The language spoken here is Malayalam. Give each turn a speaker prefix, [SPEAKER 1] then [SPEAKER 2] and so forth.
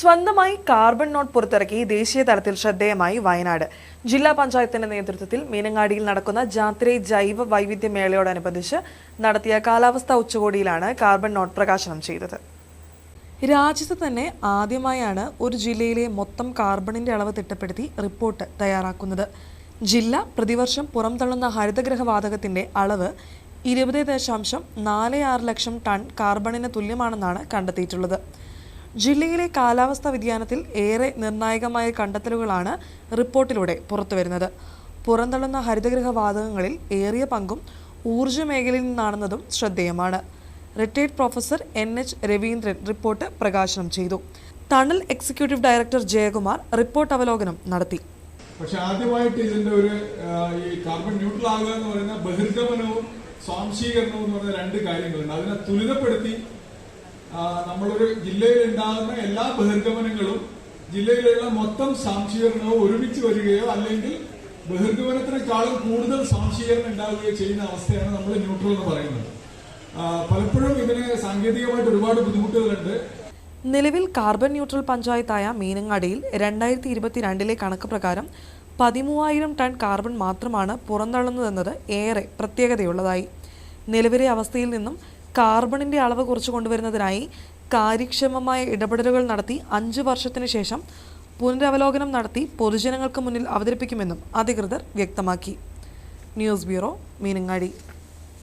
[SPEAKER 1] സ്വന്തമായി കാർബൺ നോട്ട് പുറത്തിറക്കി ദേശീയ തലത്തിൽ ശ്രദ്ധേയമായി വയനാട്. ജില്ലാ പഞ്ചായത്തിന്റെ നേതൃത്വത്തിൽ മീനങ്ങാടിയിൽ നടക്കുന്ന ജാത്രേ ജൈവ വൈവിധ്യ മേളയോടനുബന്ധിച്ച് നടത്തിയ കാലാവസ്ഥാ ഉച്ചകോടിയിലാണ് കാർബൺ നോട്ട് പ്രകാശനം ചെയ്തത്. രാജ്യത്ത് തന്നെ ആദ്യമായാണ് ഒരു ജില്ലയിലെ മൊത്തം കാർബണിന്റെ അളവ് തിട്ടപ്പെടുത്തി റിപ്പോർട്ട് തയ്യാറാക്കുന്നത്. ജില്ല പ്രതിവർഷം പുറംതള്ളുന്ന ഹരിതഗ്രഹ വാതകത്തിന്റെ അളവ് ഇരുപത് ദശാംശം നാല് ആറ് ലക്ഷം ടൺ കാർബണിന് തുല്യമാണെന്നാണ് കണ്ടെത്തിയിട്ടുള്ളത്. ജില്ലയിലെ കാലാവസ്ഥാ വ്യതിയാനത്തിൽ ഏറെ നിർണായകമായ കണ്ടെത്തലുകളാണ് റിപ്പോർട്ടിലൂടെ പുറത്തുവരുന്നത്. പുറന്തള്ളുന്ന ഹരിതഗൃഹ വാതകങ്ങളിൽ ഏറിയ പങ്കും ഊർജ മേഖലയിൽ നിന്നാണെന്നതും ശ്രദ്ധേയമാണ്. Retired professor N H Raveendran report പ്രകാശനം ചെയ്തു. തണൽ എക്സിക്യൂട്ടീവ് ഡയറക്ടർ ജയകുമാർ റിപ്പോർട്ട് അവലോകനം നടത്തി.
[SPEAKER 2] പക്ഷെ ആദ്യമായിട്ട് ഇതിന്റെ ഒരു ഈ കാർബൺ ന്യൂട്രൽ ആകുക എന്ന് പറയുന്ന ബഹിർഗമനവും സ്വാംശീകരണവും എന്ന് പറയുന്ന രണ്ട് കാര്യങ്ങളുണ്ട്. അതിനെ തുലിതപ്പെടുത്തി നമ്മളൊരു ജില്ലയിൽ ഉണ്ടാകുന്ന എല്ലാ ബഹിർഗമനങ്ങളും ജില്ലയിലുള്ള മൊത്തം സാംശീകരണവും ഒരുമിച്ച് വരികയോ അല്ലെങ്കിൽ ബഹിർഗമനത്തിനേക്കാളും കൂടുതൽ സാംശീകരണം ഉണ്ടാവുകയോ ചെയ്യുന്ന അവസ്ഥയാണ് നമ്മൾ ന്യൂട്രൽ എന്ന് പറയുന്നത്. പലപ്പോഴും ഇതിന് സാങ്കേതികമായിട്ട് ഒരുപാട് ബുദ്ധിമുട്ടുകളുണ്ട്.
[SPEAKER 1] നിലവിൽ കാർബൺ ന്യൂട്രൽ പഞ്ചായത്തായ മീനങ്ങാടിയിൽ രണ്ടായിരത്തി ഇരുപത്തിരണ്ടിലെ കണക്ക് പ്രകാരം പതിമൂവായിരം ടൺ കാർബൺ മാത്രമാണ് പുറന്തള്ളുന്നതെന്നത് ഏറെ പ്രത്യേകതയുള്ളതായി. നിലവിലെ അവസ്ഥയിൽ നിന്നും കാർബണിന്റെ അളവ് കുറച്ച് കൊണ്ടുവരുന്നതിനായി കാര്യക്ഷമമായ ഇടപെടലുകൾ നടത്തി അഞ്ച് വർഷത്തിന് ശേഷം പുനരവലോകനം നടത്തി പൊതുജനങ്ങൾക്ക് മുന്നിൽ അവതരിപ്പിക്കുമെന്നും അധികൃതർ വ്യക്തമാക്കി. News bureau Meenangadi.